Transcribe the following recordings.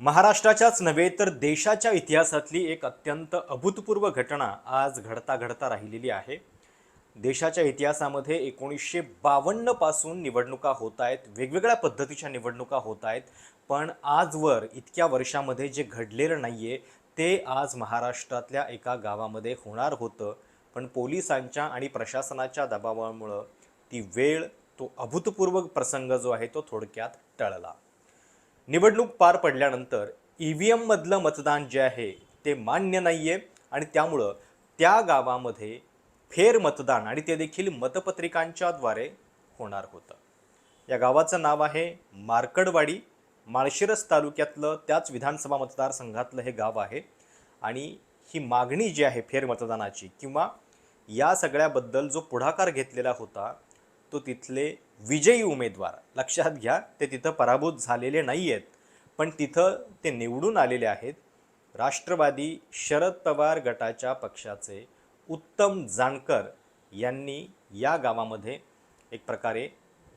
महाराष्ट्राच्याच नव्हे तर देशाच्या इतिहासातली एक अत्यंत अभूतपूर्व घटना आज घडता घडता राहिलेली आहे. देशाच्या इतिहासामध्ये एकोणीसशे बावन्नपासून निवडणुका होत आहेत वेगवेगळ्या पद्धतीच्या निवडणुका होत आहेत पण आजवर इतक्या वर्षामध्ये जे घडलेलं नाही आहे ते आज महाराष्ट्रातल्या एका गावामध्ये होणार होतं. पण पोलिसांच्या आणि प्रशासनाच्या दबावामुळं ती वेळ तो अभूतपूर्व प्रसंग जो आहे तो थोडक्यात टळला. निवडणूक पार पडल्यानंतर ई व्ही एममधलं मतदान जे आहे ते मान्य नाही आहे आणि त्यामुळं त्या गावामध्ये फेर मतदान आणि ते देखील मतपत्रिकांच्याद्वारे होणार होतं. या गावाचं नाव आहे मार्कडवाडी माळशिरस तालुक्यातलं त्याच विधानसभा मतदारसंघातलं हे गाव आहे आणि ही मागणी जी आहे फेर मतदानाची किंवा या सगळ्याबद्दल जो पुढाकार घेतलेला होता तो तिथले विजयी उमेदवार. लक्षात घ्या ते तिथं पराभूत झालेले नाही आहेत पण तिथं ते निवडून आलेले आहेत. राष्ट्रवादी शरद पवार गटाच्या पक्षाचे उत्तम जानकर यांनी या गावामध्ये एक प्रकारे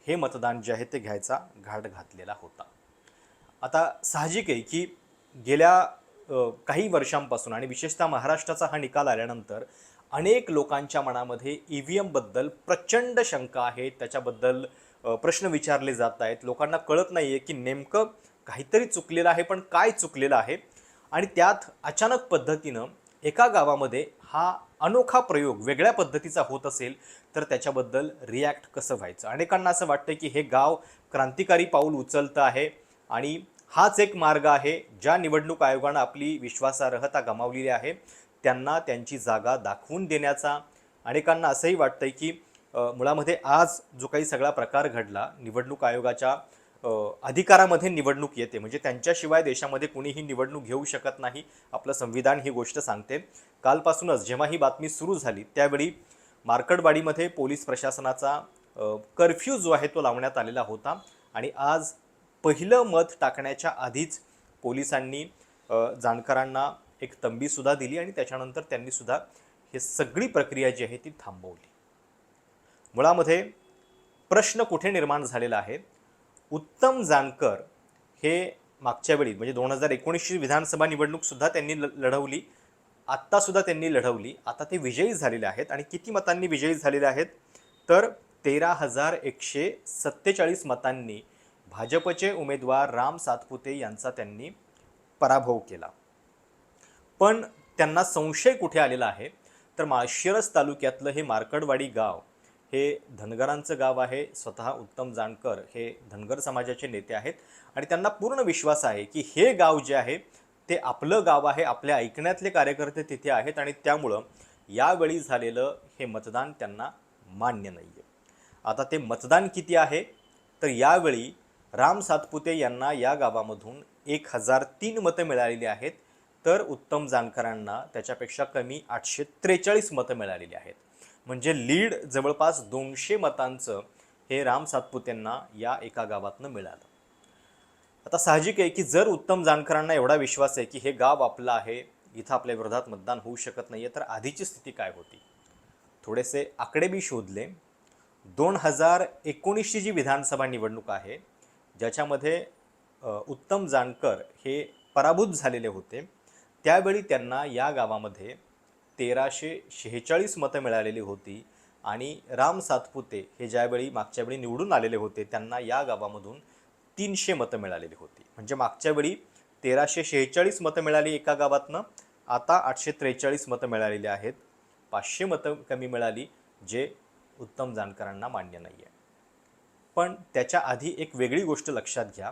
हे मतदान जे आहे ते घ्यायचा घाट घातलेला होता. आता साहजिक आहे की गेल्या काही वर्षांपासून आणि विशेषतः महाराष्ट्राचा हा निकाल आल्यानंतर अनेक लोकांच्या मनामध्ये ई व्ही एमबद्दल प्रचंड शंका आहे. त्याच्याबद्दल प्रश्न विचारले जात आहेत. लोकांना कळत नाही आहे की नेमकं काहीतरी चुकलेलं आहे पण काय चुकलेलं आहे? आणि त्यात अचानक पद्धतीनं एका गावामध्ये हा अनोखा प्रयोग वेगळ्या पद्धतीचा होत असेल तर त्याच्याबद्दल रिॲक्ट कसं व्हायचं? अनेकांना असं वाटतं की हे गाव क्रांतिकारी पाऊल उचलतं आहे आणि हाच एक मार्ग आहे ज्या निवडणूक आयोगानं आपली विश्वासार्हता गमावलेली आहे. त्यांना त्यांची जागा दाखवून देण्याचा अनेकांना असंही वाटतंय की मुळामध्ये आज जो काही सगळा प्रकार घडला निवडणूक आयोगाच्या अधिकारामध्ये निवडणूक येते. म्हणजे त्यांच्याशिवाय देशामध्ये कुणीही निवडणूक घेऊ शकत नाही आपलं संविधान ही गोष्ट सांगते. कालपासूनच जेव्हा ही बातमी सुरू झाली त्यावेळी मार्कडवाडीमध्ये पोलीस प्रशासनाचा कर्फ्यू जो आहे तो लावण्यात आलेला होता. आणि आज पहिलं मत टाकण्याच्या आधीच पोलिसांनी जाणकारांना एक तंबीसुद्धा दिली आणि त्याच्यानंतर त्यांनी सुद्धा हे सगळी प्रक्रिया जी आहे ती थांबवली. मुळामध्ये प्रश्न कुठे निर्माण झालेला आहे? उत्तम जानकर हे मागच्या वेळी म्हणजे दोन हजार एकोणीसची विधानसभा निवडणूकसुद्धा त्यांनी ल लढवली. आत्तासुद्धा त्यांनी लढवली. आता ते विजयी झालेले आहेत आणि किती मतांनी विजयी झालेले आहेत? तर तेरा हजार एकशे सत्तेचाळीस मतांनी भाजपचे उमेदवार राम सातपुते यांचा त्यांनी पराभव केला. पण त्यांना संशय कुठे आलेला आहे? तर माळशिरस तालुक्यातलं हे मार्कडवाडी गाव हे धनगरांचं गाव आहे. स्वतः उत्तम जानकर हे धनगर समाजाचे नेते आहेत. आणि त्यांना पूर्ण विश्वास आहे की हे गाव जे आहे ते आपलं गाव आहे आपल्या ऐकण्यातले कार्यकर्ते तिथे आहेत आणि त्यामुळं यावेळी झालेलं हे मतदान त्यांना मान्य नाही आहे आता ते मतदान किती आहे? तर यावेळी राम सातपुते यांना या गावामधून एक हजार तीन मतं मिळालेली आहेत. तर उत्तम जानकरांना त्याच्यापेक्षा कमी आठशे त्रेचाळीस मतं मिळालेली आहेत. म्हणजे लीड जवळपास दोनशे मतांचं हे राम सातपुतेंना या एका गावातनं मिळालं. आता साहजिक आहे की जर उत्तम जानकरांना एवढा विश्वास आहे की हे गाव आपलं आहे इथं आपल्या विरोधात मतदान होऊ शकत नाही आहे तर आधीची स्थिती काय होती? थोडेसे आकडे मी शोधले. दोन हजार एकोणीसची जी विधानसभा निवडणूक आहे ज्याच्यामध्ये उत्तम जानकर हे पराभूत झालेले होते. त्यावेळी त्यांना या गावामध्ये तेराशे शेहेचाळीस मतं मिळालेली होती आणि राम सातपुते हे ज्यावेळी मागच्या वेळी निवडून आलेले होते त्यांना या गावामधून तीनशे मतं मिळालेली होती. म्हणजे मागच्या वेळी तेराशे शेहेचाळीस मतं मिळाली एका गावातनं आता आठशे त्रेचाळीस मतं मिळालेली आहेत. पाचशे मतं कमी मिळाली जे उत्तम जानकरांना मान्य नाही आहे पण त्याच्या आधी एक वेगळी गोष्ट लक्षात घ्या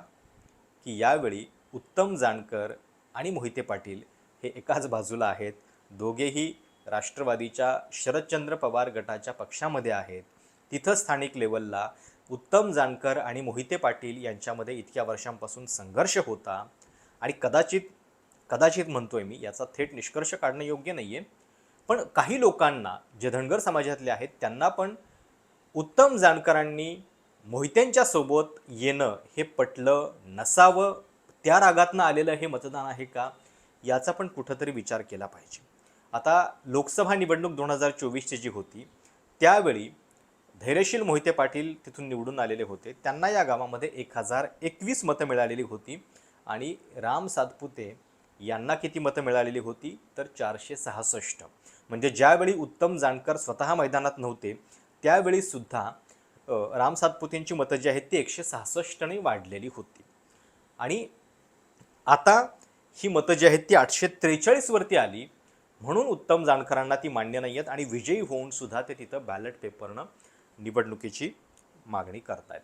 की यावेळी उत्तम जानकर आणि मोहिते पाटील हे एकाच बाजूला आहेत. दोघेही राष्ट्रवादीच्या शरदचंद्र पवार गटाच्या पक्षामध्ये आहेत. तिथं स्थानिक लेवलला उत्तम जानकर आणि मोहिते पाटील यांच्यामध्ये इतक्या वर्षांपासून संघर्ष होता. आणि कदाचित कदाचित म्हणतोय मी याचा थेट निष्कर्ष काढणं योग्य नाही आहे पण काही लोकांना जे धनगर समाजातले आहेत त्यांना पण उत्तम जानकरांनी मोहित्यांच्या सोबत येणं हे पटलं नसावं. त्या रागातनं आलेलं हे मतदान आहे का? याचा पण कुठंतरी विचार केला पाहिजे. आता लोकसभा निवडणूक दोन हजार चोवीसची जी होती त्यावेळी धैर्यशील मोहिते पाटील तिथून निवडून आलेले होते. त्यांना या गावामध्ये एक हजार एकवीस मतं मिळालेली होती आणि राम सातपुते यांना किती मतं मिळालेली होती? तर चारशे सहासष्ट. म्हणजे ज्यावेळी उत्तम जानकर स्वतः मैदानात नव्हते त्यावेळी सुद्धा राम सातपुतेंची मतं जी आहेत ती एकशे सहासष्टने वाढलेली होती. आणि आता ही मतं जी आहेत ती आठशे त्रेचाळीसवरती आली. म्हणून उत्तम जानकरांना ती मान्य नाही आहेत आणि विजयी होऊन सुद्धा ते तिथं बॅलेट पेपरनं निवडणुकीची मागणी करतायत.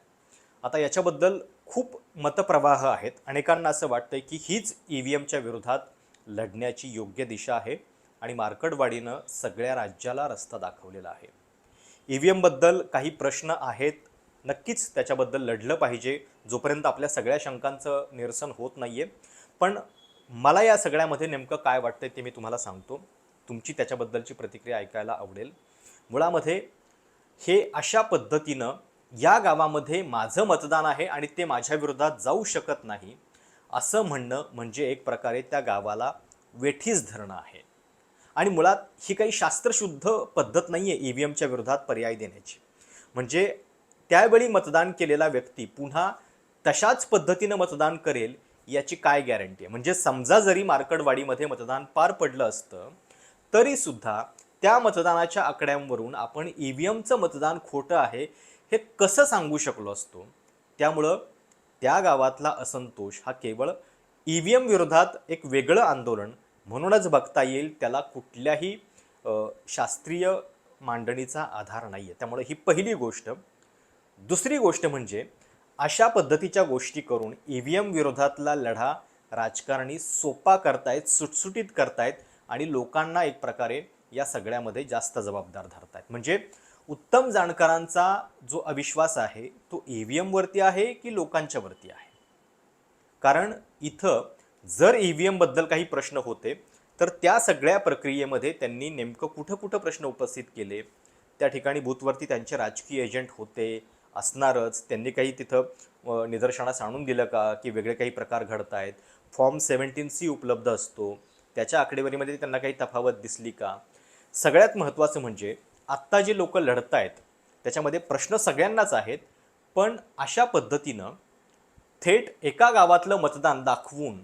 आता याच्याबद्दल खूप मतप्रवाह आहेत. अनेकांना असं वाटतंय की हीच ई व्ही एमच्या विरोधात लढण्याची योग्य दिशा आहे आणि मार्कडवाडीनं सगळ्या राज्याला रस्ता दाखवलेला आहे. ई व्ही एमबद्दल काही प्रश्न आहेत. नक्कीच त्याच्याबद्दल लढलं पाहिजे. जोपर्यंत आपल्या सगळ्या शंकांचं निरसन होत नाही आहे पण मला या सगळ्यामध्ये नेमकं काय वाटतं ते मी तुम्हाला सांगतो. तुमची त्याच्याबद्दलची प्रतिक्रिया ऐकायला आवडेल. मुळामध्ये हे अशा पद्धतीनं या गावामध्ये माझं मतदान आहे आणि ते माझ्या विरोधात जाऊ शकत नाही असं म्हणणं म्हणजे एक प्रकारे त्या गावाला वेठीस धरणं आहे. आणि मुळात ही काही शास्त्रशुद्ध पद्धत नाही आहे ई व्ही एमच्या विरोधात पर्याय देण्याची. म्हणजे त्यावेळी मतदान केलेला व्यक्ती पुन्हा तशाच पद्धतीनं मतदान करेल याची काय गॅरंटी आहे? म्हणजे समजा जरी मार्कडवाडीमध्ये मतदान पार पडलं असतं तरीसुद्धा त्या मतदानाच्या आकड्यांवरून आपण ई व्ही एमचं मतदान खोटं आहे हे कसं सांगू शकलो असतो? त्यामुळं त्या गावातला असंतोष हा केवळ ई व्ही एम विरोधात एक वेगळं आंदोलन म्हणूनच बघता येईल त्याला कुठल्याही शास्त्रीय मांडणीचा आधार नाही आहे त्यामुळे ही पहिली गोष्ट. दुसरी गोष्ट म्हणजे अशा पद्धतीच्या गोष्टी करून ई व्ही एम विरोधातला लढा राजकारणी सोपा करतायत सुटसुटीत करतायत आणि लोकांना एक प्रकारे या सगळ्यामध्ये जास्त जबाबदार धरतायत. म्हणजे उत्तम जाणकारांचा जो अविश्वास आहे तो ई व्ही एमवरती आहे की लोकांच्यावरती आहे? कारण इथं जर ई व्ही एमबद्दल काही प्रश्न होते तर त्या सगळ्या प्रक्रियेमध्ये त्यांनी नेमकं कुठं कुठं प्रश्न उपस्थित केले? त्या ठिकाणी बूथवरती त्यांचे राजकीय एजंट होते असणारच. त्यांनी काही तिथं निदर्शनास आणून दिलं का? की वेगळे काही प्रकार घडत आहेत फॉर्म सेवन्टीन सी उपलब्ध असतो. त्याच्या आकडेवारीमध्ये त्यांना काही तफावत दिसली का? सगळ्यात महत्त्वाचं म्हणजे आत्ता जे लोक लढत आहेत त्याच्यामध्ये प्रश्न सगळ्यांनाच आहेत पण अशा पद्धतीनं थेट एका गावातलं मतदान दाखवून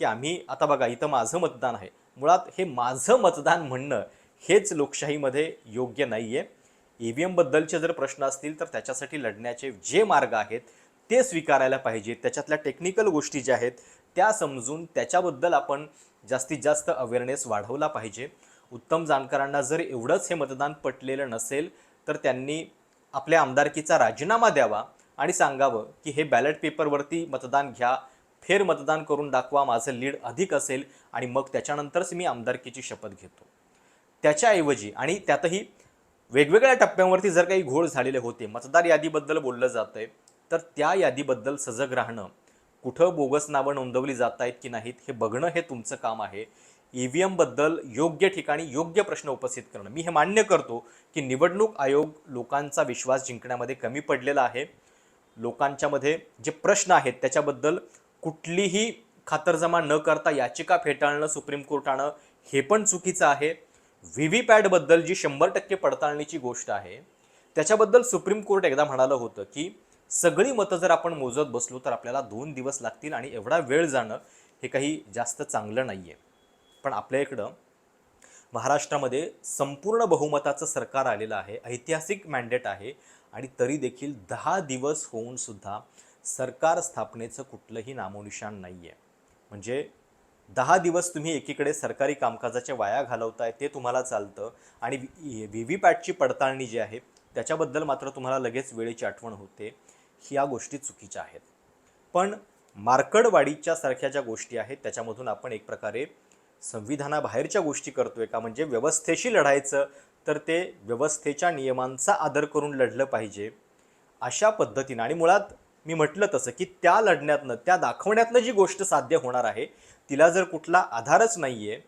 की आम्ही आता बघा इथं माझं मतदान आहे. मुळात हे माझं मतदान म्हणणं हेच लोकशाहीमध्ये योग्य नाही आहे ई व्ही एमबद्दलचे जर प्रश्न असतील तर त्याच्यासाठी लढण्याचे जे मार्ग आहेत ते स्वीकारायला पाहिजे. त्याच्यातल्या टेक्निकल गोष्टी ज्या आहेत त्या समजून त्याच्याबद्दल आपण जास्तीत जास्त अवेअरनेस वाढवला पाहिजे. उत्तम जाणकारांना जर एवढंच हे मतदान पटलेलं नसेल तर त्यांनी आपल्या आमदारकीचा राजीनामा द्यावा आणि सांगावं की हे बॅलेट पेपरवरती मतदान घ्या फेर मतदान करून दाखवा माझं लीड अधिक असेल आणि मग त्याच्यानंतरच मी आमदारकीची शपथ घेतो. त्याच्याऐवजी आणि त्यातही वेगवेगळ्या टप्प्यांवरती जर काही घोळ झालेले होते मतदार यादीबद्दल बोललं जातं आहे तर त्या यादीबद्दल सजग राहणं कुठं बोगस नावं नोंदवली जात आहेत की नाहीत हे बघणं हे तुमचं काम आहे. ई व्ही एमबद्दल योग्य ठिकाणी योग्य प्रश्न उपस्थित करणं. मी हे मान्य करतो की निवडणूक आयोग लोकांचा विश्वास जिंकण्यामध्ये कमी पडलेला आहे. लोकांच्यामध्ये जे प्रश्न आहेत त्याच्याबद्दल कुठलीही खातरजमा न करता याचिका फेटाळणं सुप्रीम कोर्टानं हे पण चुकीचं आहे. व्ही व्ही पॅटबद्दल जी शंभर टक्के पडताळणीची गोष्ट आहे त्याच्याबद्दल सुप्रीम कोर्ट एकदा म्हणालं होतं की सगळी मतं जर आपण मोजत बसलो तर आपल्याला दोन दिवस लागतील आणि एवढा वेळ जाणं हे काही जास्त चांगलं नाही आहे पण आपल्या इकडं महाराष्ट्रामध्ये संपूर्ण बहुमताचं सरकार आलेलं आहे ऐतिहासिक मॅन्डेट आहे आणि तरी देखील दहा दिवस होऊन सुद्धा सरकार स्थापनेचं कुठलंही नामोनिशाण नाही आहे म्हणजे दहा दिवस तुम्ही एकीकडे सरकारी कामकाजाच्या वाया घालवताय ते तुम्हाला चालतं. आणि व्ही व्ही पॅटची पडताळणी जी आहे त्याच्याबद्दल मात्र तुम्हाला लगेच वेळेची आठवण होते. ह्या गोष्टी चुकीच्या आहेत. पण मार्कडवाडीच्या सारख्या ज्या गोष्टी आहेत त्याच्यामधून आपण एक प्रकारे संविधानाबाहेरच्या गोष्टी करतोय का? म्हणजे व्यवस्थेशी लढायचं तर ते व्यवस्थेच्या नियमांचा आदर करून लढलं पाहिजे अशा पद्धतीनं. आणि मुळात मी म्हटलं तसं की त्या लढण्यातनं त्या दाखवण्यातनं जी गोष्ट साध्य होणार आहे तिला जर कुठला आधारच नाही आहे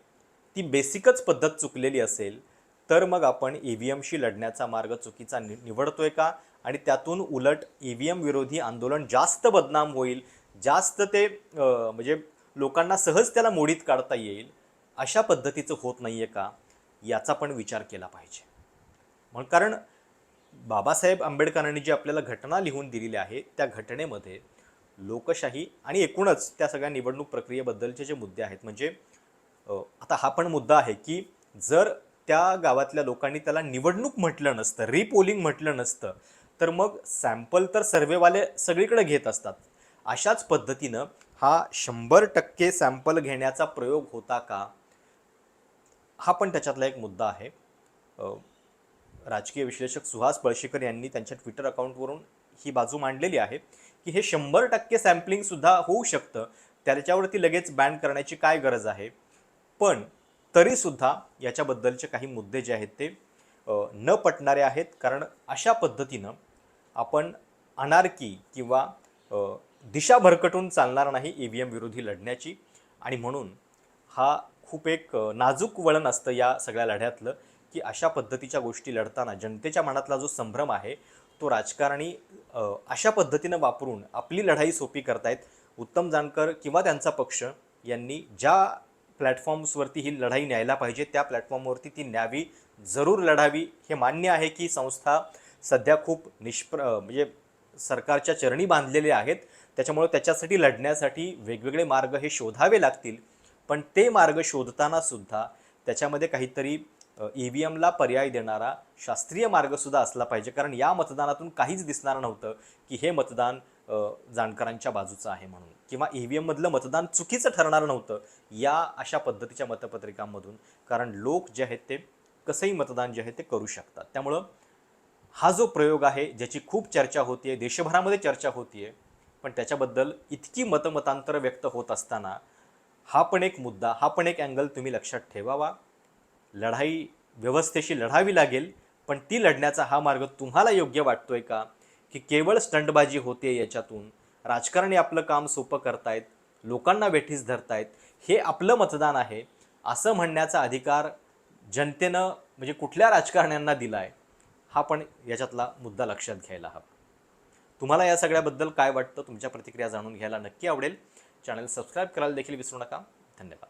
ती बेसिकच पद्धत चुकलेली असेल तर मग आपण ई व्ही एमशी लढण्याचा मार्ग चुकीचा नि निवडतोय का? आणि त्यातून उलट ई व्ही एम विरोधी आंदोलन जास्त बदनाम होईल जास्त ते म्हणजे लोकांना सहज त्याला मोडीत काढता येईल अशा पद्धतीचं होत नाही आहे का? याचा पण विचार केला पाहिजे. मग कारण बाबासाहेब आंबेडकरांनी जी आपल्याला घटना लिहून दिलेली आहे त्या घटनेमध्ये लोकशाही आणि एकूणच त्या सगळ्या निवडणूक प्रक्रियेबद्दलचे जे मुद्दे आहेत म्हणजे आता हा पण मुद्दा आहे की जर त्या गावातल्या लोकांनी त्याला निवडणूक म्हटलं नसतं रिपोलिंग म्हटलं नसतं तर मग सॅम्पल तर सर्वेवाले सगळीकडे घेत असतात. अशाच पद्धतीनं हा शंभर टक्के सॅम्पल घेण्याचा प्रयोग होता का? हा पण त्याच्यातला एक मुद्दा आहे. राजकीय विश्लेषक सुहास पळशीकर यांनी त्यांच्या ट्विटर अकाउंटवरून ही बाजू मांडलेली आहे. की हे शंभर टक्के सॅम्पलिंग सुद्धा होऊ शकतं. त्याच्यावरती लगेच बॅन करण्याची काय गरज आहे? पण तरीसुद्धा याच्याबद्दलचे काही मुद्दे जे आहेत ते न पटणारे आहेत. कारण अशा पद्धतीनं आपण अनारकी किंवा दिशा भरकटून चालणार नाही ई व्ही एम विरोधी लढण्याची. आणि म्हणून हा खूप एक नाजूक वळण असतं या सगळ्या लढ्यातलं की अशा पद्धतीच्या गोष्टी लढताना जनतेच्या मनातला जो संभ्रम आहे तो राजकारणी अशा पद्धतीनं वापरून आपली लढाई सोपी करतायत. उत्तम जानकर किंवा त्यांचा पक्ष यांनी ज्या प्लॅटफॉर्म्सवरती ही लढाई न्यायला पाहिजे त्या प्लॅटफॉर्मवरती ती न्यावी जरूर लढावी. हे मान्य आहे की संस्था सध्या खूप निष्प्र म्हणजे सरकारच्या चरणी बांधलेले आहेत. त्याच्यामुळे त्याच्यासाठी लढण्यासाठी वेगवेगळे मार्ग हे शोधावे लागतील. पण ते मार्ग शोधताना सुद्धा त्याच्यामध्ये काहीतरी ई व्ही एमला पर्याय देणारा शास्त्रीय मार्गसुद्धा असला पाहिजे. कारण या मतदानातून काहीच दिसणार नव्हतं की हे मतदान जाणकारांच्या बाजूचं आहे म्हणून. किंवा ई व्ही एममधलं मतदान चुकीचं ठरणार नव्हतं या अशा पद्धतीच्या मतपत्रिकांमधून. कारण लोक जे आहेत ते कसंही मतदान जे आहे ते करू शकतात. त्यामुळं हा जो प्रयोग आहे ज्याची खूप चर्चा होतीये देशभरामध्ये चर्चा होतीये पण त्याच्याबद्दल इतकी मतमतांतर व्यक्त होत असताना हा पण एक मुद्दा हा पण एक अँगल तुम्ही लक्षात ठेवावा. लढाई व्यवस्थेशी लढावी लागेल पण ती लढण्याचा हा मार्ग तुम्हाला योग्य वाटतोय का? की केवळ स्टंटबाजी होते याच्यातून? राजकारणी आपलं काम सोपं करतायत लोकांना वेठीस धरतायत हे आपलं मतदान आहे असं म्हणण्याचा अधिकार जनतेनं म्हणजे कुठल्या राजकारण्यांना दिला आहे हा पण याच्यातला मुद्दा लक्षात घ्यायला हवा. तुम्हाला या सगळ्याबद्दल काय वाटतं? तुमच्या प्रतिक्रिया जाणून घ्यायला नक्की आवडेल. चॅनल सबस्क्राईब करायला देखील विसरू नका. धन्यवाद.